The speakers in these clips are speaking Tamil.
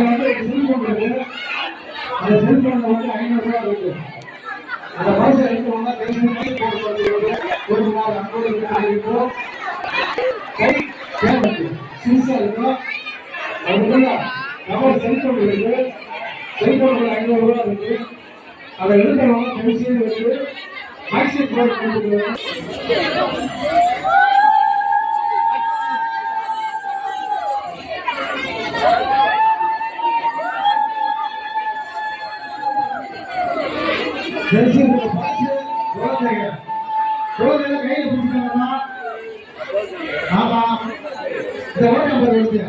அது வந்து ஒரு இருக்கு அந்த செல்போன்ல வந்து ஐநூறு இருக்கு. அந்த பைசா எடுத்தவங்க பேசி போட்டு ஒரு நாள் ஐம்பது இருக்கும் கை இருக்கும் அதுக்குள்ள நம்ம செல்போன் இருக்கு. செல்போன்ல இருக்கு. அதை எடுக்கிறவங்க வச்சு போட்டு கையில பிடிச்சாங்கன்னா ஆமா. இந்த ஓட்ட நம்பர் எழுதியா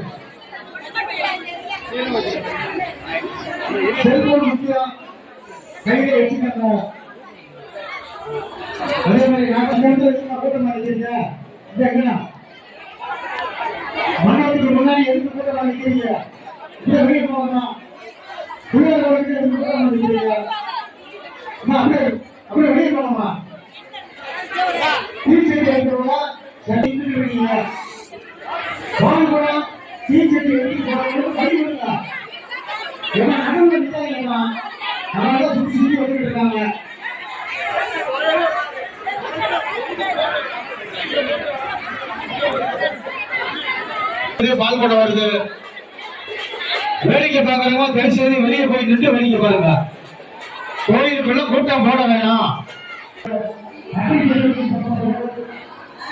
செல்போன் முக்கியம் கையில வச்சுக்கணும் அதே மாதிரி நாங்க இந்த இடத்துல வச்சு கூட்ட மாட்டேங்கிறீங்க இந்த எங்கண்ணா மண்டபத்துக்கு முன்னாடி எதுக்கு கூட்ட மாட்டேங்கிறீங்க இந்த வெளியே போகணும். பிள்ளைகளை வந்து எதுக்கு கூட்ட மாட்டேங்கிறீங்க அம்மா, அப்படியே அப்படியே வெளியே போகணுமா டீச்சர் இருக்கிறவங்க சரி இருக்கீங்க வாங்க ஏன்னா நிற்காதீங்கம்மா அதனால சுற்றி சுற்றி வந்துட்டு இருக்காங்க பால் கூட வருது. வேடிக்கை பார்க்கறவங்க தயவுசெய்து வெளியே போய் நின்று வேடிக்கை பாருங்க. கோயிலுக்குள்ள கூட்டம் போட வேணாம்.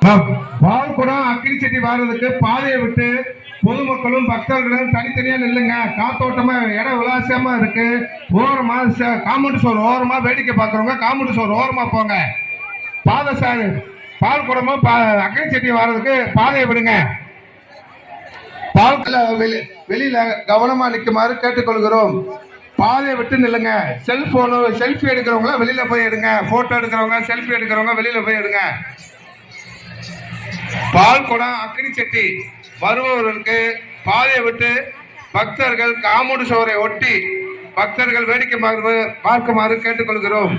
பால் பால்குடம் அக்கினி செட்டி வாரதுக்கு பாதையை விட்டு பொதுமக்களும் பக்தர்களும் தனித்தனியா நில்லுங்க. காத்தோட்டமா இடம் விலாசமா இருக்கு. ஓரமா காம்பவுண்ட் சோர் ஓரமா வேடிக்கை பார்க்குறவங்க காம்பவுண்ட் சோர் ஓரமா போங்க. பாதை சார் பால்குடமும் பா- அக்கினி செட்டி வாரதுக்கு பாதையை விடுங்க. பால் வெளியில கவனமா நிற்குமாறு கேட்டுக்கொள்கிறோம். பாதையை விட்டு நில்லுங்க. செல்போனு செல்ஃபி எடுக்கிறவங்கள வெளியில் போய் எடுங்க. ஃபோட்டோ எடுக்கிறவங்க செல்ஃபி எடுக்கிறவங்க வெளியில் போய் எடுங்க. பால்குடம் அக்னி செட்டி. வருபவர்களுக்கு பாதையை விட்டு பக்தர்கள் காமூடு சோரை ஒட்டி பக்தர்கள் வேடிக்கை பார்க்குமாறு கேட்டுக்கொள்கிறோம்.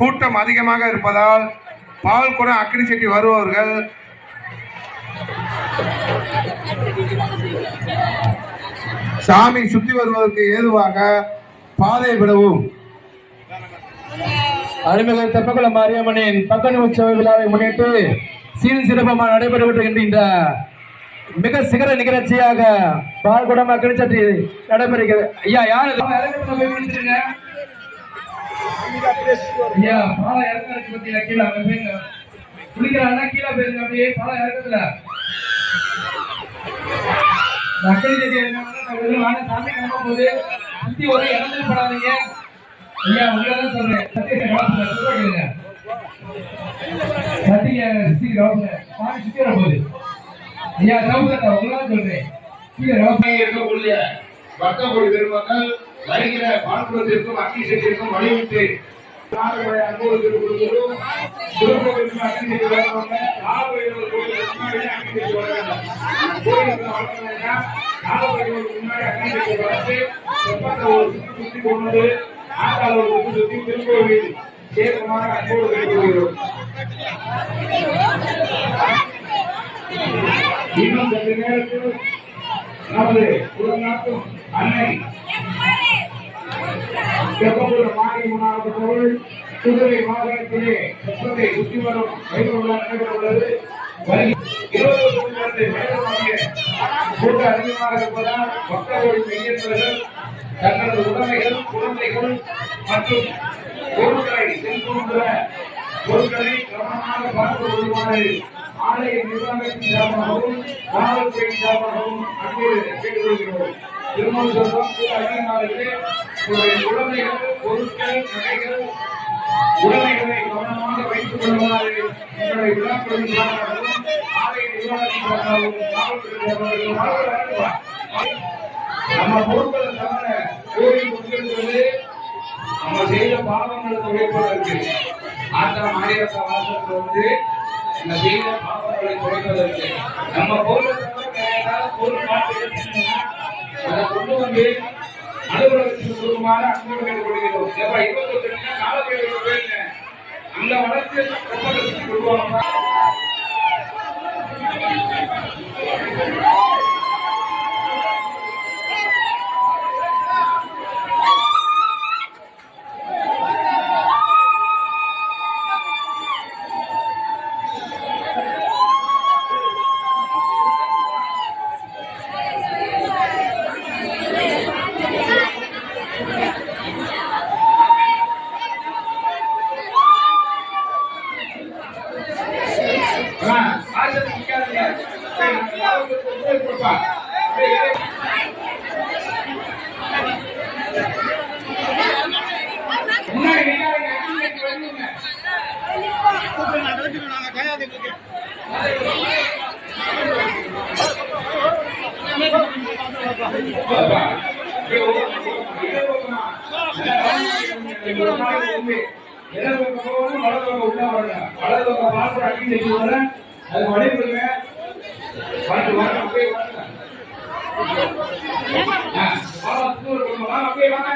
கூட்டம் அதிகமாக இருப்பதால் பால்குடம் அக்னி செட்டி வருபவர்கள் சாமி சுத்தி வருவதற்கு ஏதுவாக பாதையை விடவும். அருள்மிகு தெப்பக்குள மாரியம்மனின் பக்கனி உற்சவ விழாவை முன்னிட்டு சீர் சிறப்பமாக நடைபெற்று இந்த மிக சிகர நிகழ்ச்சியாக பால்குடம் அக்கடிச்சட்டி நடைபெறுகிறது. ஐயா யார் ஐயா பாலம் இறக்கறதுக்கு பத்தியில கீழே அங்க போயிருங்க. குளிக்கிறாங்கன்னா கீழே போயிருங்க அப்படியே பாலம் இறக்கத்துல. அக்கடி செடி இறக்கணும் வாங்க சாமி கிளம்ப சுத்தி ஒரு இறந்து படாதீங்க. ஐயா உங்களதான் சொல்றேன். சத்திய கவசம் சொல்லுங்க சத்திய சுத்தி கவசம் சாமி சுத்தி வர போகுது ஐயா கவசத்தை உங்களதான் சொல்றேன். இருக்கக்கூடிய பக்தகோடி பெருமக்கள் வருகிற பால்குடத்திற்கும் அக்கி நாடுகளை அன்போடு திருக்குறளும் திருக்கோவிலுக்கு அக்கி செட்டி வரவங்க கோயிலுக்கு முன்னாடியே அக்கி வேண்டும் கோயிலுக்கு முன்னாடி வளர்த்து ஒரு கொண்டு ஒரு திருக்கோவில் அன்போடு இன்னும் சற்று நேரத்தில் நமது அன்னை செப்பபுர மாரியம்மனாகப்பட்டவள் குதிரை வாகனத்திலே செப்பத்தை சுற்றி வரும் வைபவ நடைபெறவுள்ளது வருகை- இருபது வருடங்களுக்கு வேகமாக கூட்ட அதிகமாக இருப்பதால் பக்தர்களின் மையத்தவர்கள் தங்களது உடைமைகள் குழந்தைகள் மற்றும் பொருட்களை செல்போன்ற பொருட்களை கவனமாக பார்த்துக் கொள்ளுமாறு ஆலய நிர்வாகத்தின் சார்பாகவும் காவல்துறையின் சார்பாகவும் அன்போடு கேட்டுக்கொள்கிறோம். திருமண சொல்லம் உங்களுடைய பொருட்கள் நகைகள் உடைமைகளை கவனமாக வைத்துக் கொள்ளுமாறு நம்ம பொருட்களை தவிர கோயில் கொடுக்கிறது நம்ம செய்த பாவங்களுக்கு உழைப்பதற்கு ஆத்தா மாரியப்பா வாசலுக்கு வந்து நம்ம செய்த பாவங்களை குறைப்பதற்கு. நம்ம பொருளை பொருள் அதை கொண்டு வந்து அலுவலகத்தின் சுருமான அன்போடு கேட்டுக்கொள்கிறோம் இருபத்தி காலப்பேருக்கு போயிருந்தேன். அந்த வளர்ச்சி ஒப்பந்தத்துக்கு அது வழி கொடுங்க. வந்து, வந்து, அப்படியே வாங்க. ஆ, வாங்க, தூர வாங்க, அப்படியே வாங்க.